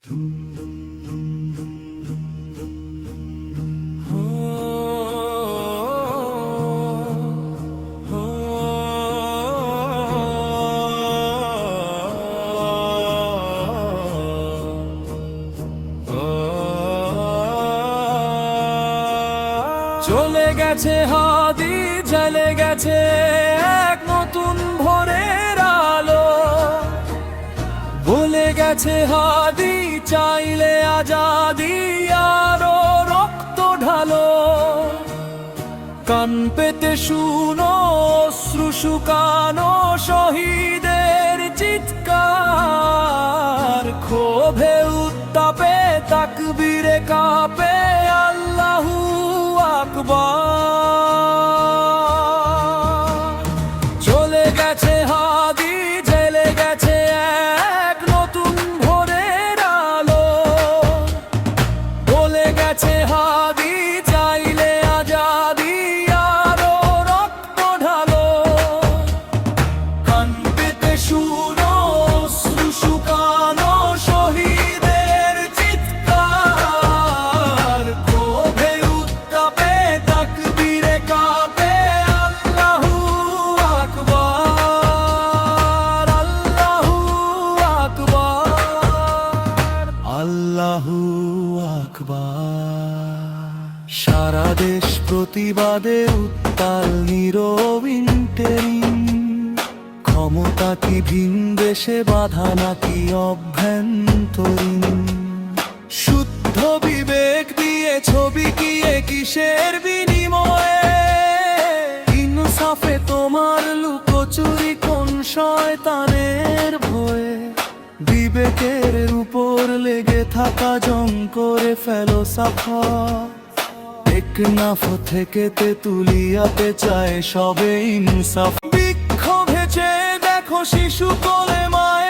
চলে গেছে হাদি চলে গেছে এক নতুন ভোরের গেছে হাদি চাইলে আজাদি আরও রক্ত ঢালো। কান পেতে শুনো অশ্রু শুকানো শহীদের সারা দেশ প্রতিবাদে উত্তাল ক্ষমতা কি ভিন দেশে, বাধা নাকি অভ্যন্তরীণ? শুদ্ধ বিবেক দিয়ে ছবি কিয়ে কিসের বিনিময়ে? ইনসাফে তোমার লুকোচুরি কোন শয়তানের ভয়ে? বিবেকের উপর লেগে থাকা জং করে ফেলো সাফা। একনাফ থেকে তে তুলিয়াতে চায় সবে ইনসাফ বিক্ষোভে চেয়ে দেখো শিশু কোলে মায়ের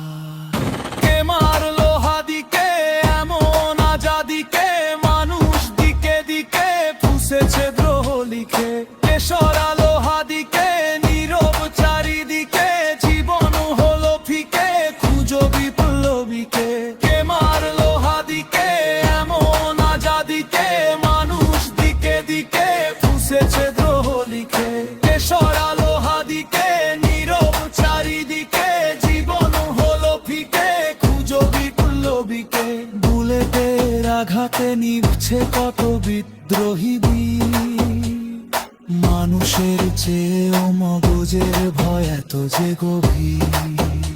লিখে কে সরালো হাদিকে, নীরব চারিদিকে, জীবন হলো ফিকে, খুঁজো বিপ্লবীকে। কে মারলো হাদিকে, এমন আজাদিকে, মানুষ দিকে দিকে ফুসেছে দ্রোহ লিখে। কে সরালো হাদিকে চারিদিকে, জীবন হলো ফিকে, খুঁজো আঘাতে কত বিদ্রোহী বীর। মানুষের চেয়েও মগজের ভয় এত যে গভীর।